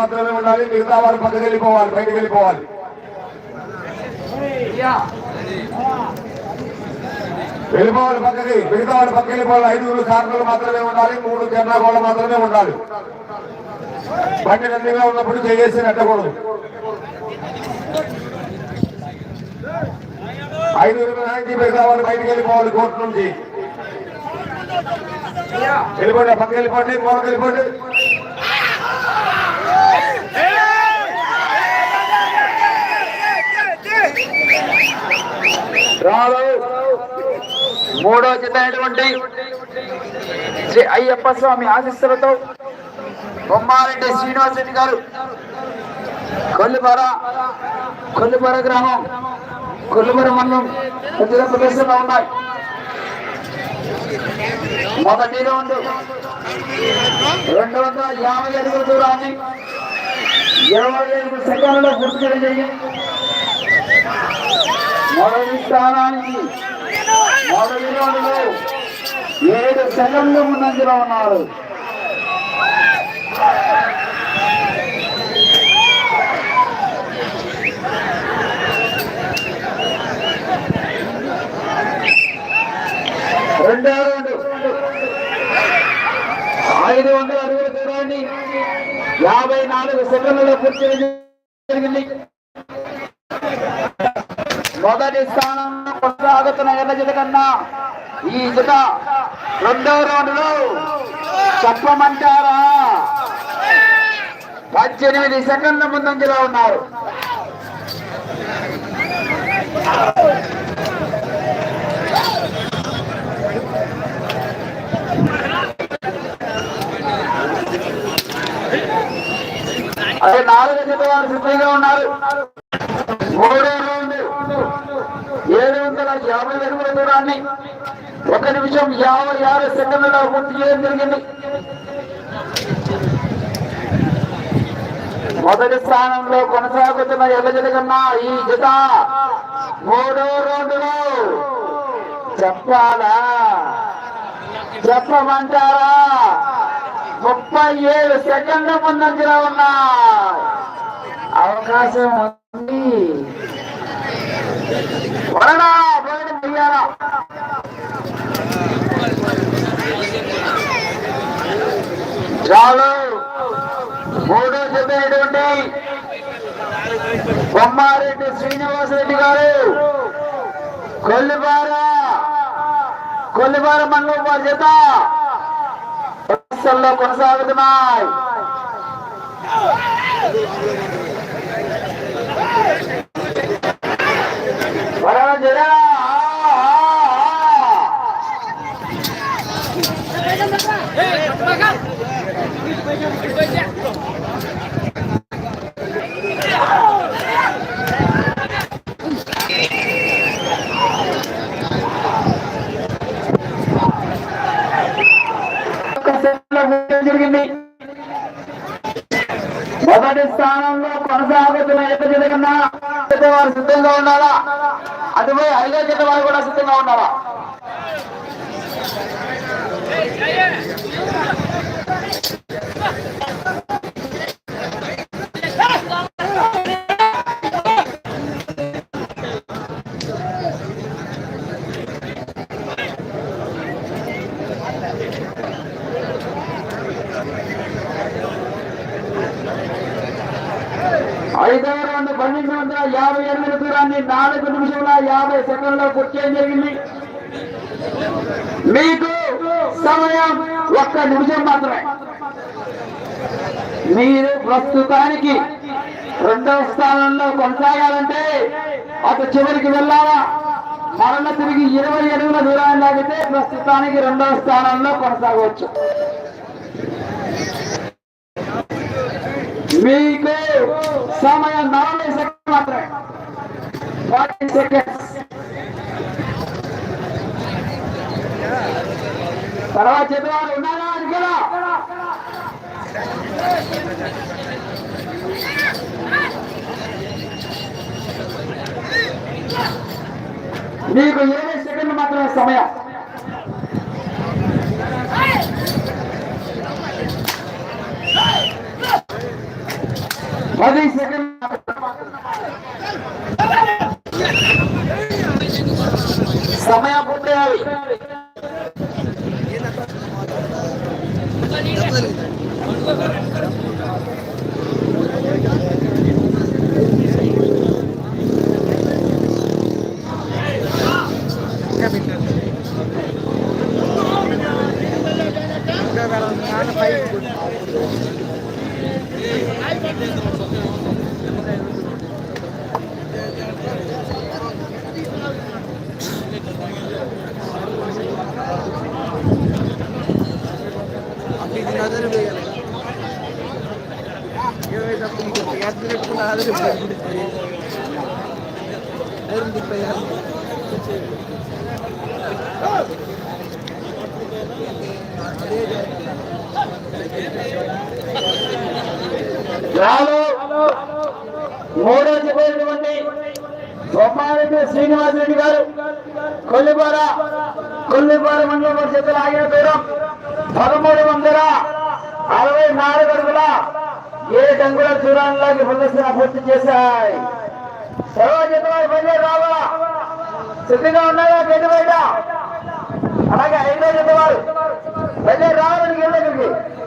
మాత్రమే ఉండాలి మిగతా వారు పక్కకి వెళ్ళిపోవాలి బయటకు వెళ్ళిపోవాలి. వెళ్ళిపోవాలి పక్కకి మిగతా వాడు పక్కకి వెళ్ళిపోవాలి. ఐదుగురు కార్మికులు మాత్రమే ఉండాలి మూడు జెండా మాత్రమే ఉండాలి. బండి నందిగా ఉన్నప్పుడు చేసి నెట్టకూడదు. ఐదుగురు మినహాయించి మిగతా వాళ్ళు బయటకు వెళ్ళిపోవాలి కోర్టు నుంచి. వెళ్ళిపోండి పక్కకి వెళ్ళిపోండి మూడకి వెళ్ళిపోండి. రావు మూడో జత అయినటువంటి శ్రీ అయ్యప్ప స్వామి ఆశీస్సులతో బొమ్మారెడ్డి శ్రీనివాస్ రెడ్డి గారు కొల్లుబర కొల్లుబర గ్రామం కొల్లుబర మండలం ఉత్తర ప్రదేశంలో ఉన్నాయి. మొదటి రౌండ్ రెండు వందల యాభై అడుగుల దూరాన్ని ఇరవై ఐదు సెకండ్లలో పూర్తి చేయడం మొదటి స్థానానికి మొదటి రోజులు ఏడు సెకండ్లు ముందంజలో ఉన్నారు. రెండో రెండు. ఐదు వందల యాభై నాలుగు సెకండ్లలో పూర్తి జరిగింది. మొదటి స్థానం కొనసాగుతున్న ఎర్ర జత కన్నా ఈ జత రెండో రౌండ్ చెప్పమంటారా? పద్దెనిమిది సెకండ్ల ముందంజలో ఉన్నారు. అదే నాలుగు జత వారు సిద్ధంగా ఉన్నారు. మూడో రౌండ్. ఏడు వందల యాభై అడుగుల దూరాన్ని ఒక నిమిషం యాభై ఆరు సెకండ్లలో పూర్తి చేయడం జరిగింది. మొదటి స్థానంలో కొనసాగుతున్న ఎల్లజల ఈ జత మూడో రౌండ్లో చెప్పాలా? చెప్పమంటారా? ముప్పై ఏడు సెకండ్ల ముందంజలో ఉన్నాయి. అవకాశం ఉంది. వరడా బయట చాలు మూడో చెప్పినటువంటి బొమ్మారెడ్డి శ్రీనివాసరెడ్డి గారు. కొల్లిపార. కొల్లిపార మండలం వారి చేత ప్రదర్శనలో కొనసాగుతున్నాయి వరద జరా జరిగింది. మొదటి స్థానంలో కొనసాగుతున్న ఎక్క జత వారు సిద్ధంగా ఉండాలా అటుపై ఐదో జత వారు కూడా సిద్ధంగా ఉండాలా వందల యాభై ఎనిమిది దూరాన్ని నాలుగు నిమిషముల యాభై సెకండ్లో పూర్తి జరిగింది మీకు సమయం ఒక్క నిమిషం మాత్రమే మీరు ప్రస్తుతానికి రెండవ స్థానంలో కొనసాగాలంటే అటు చివరికి వెళ్ళాలా? మరణ తిరిగి ఇరవై అడుగుల దూరాన్ని లాగితే ప్రస్తుతానికి రెండవ స్థానంలో కొనసాగవచ్చు. మీకు సమయం నలభై మాత్రమే. ఫార్టీ సెకండ్స్ తర్వాత చెప్పేవారు ఉన్నారా? అది మీకు ఇరవై సెకండ్ మాత్రమే సమయం. పది సెకండ్ సమయం పూర్తయ్యాలి చాలు మూడో చెప్పినటువంటి బొమ్మారెడ్డి శ్రీనివాసరెడ్డి గారు కొల్లిపార కొల్లిపార మండల పరిషత్తులు ఆగిన పేరు పదమూడు వందల అరవై నాలుగు అడుగుల ఏడు అంగుల దూరాల్లోకి ప్రదర్శన పూర్తి చేశాయి. సర్వజిత పని రావాలా సిద్ధంగా ఉన్నాయా గేటు బయట? అలాగే ఐదో జత వారు. పని రావాలని గేట్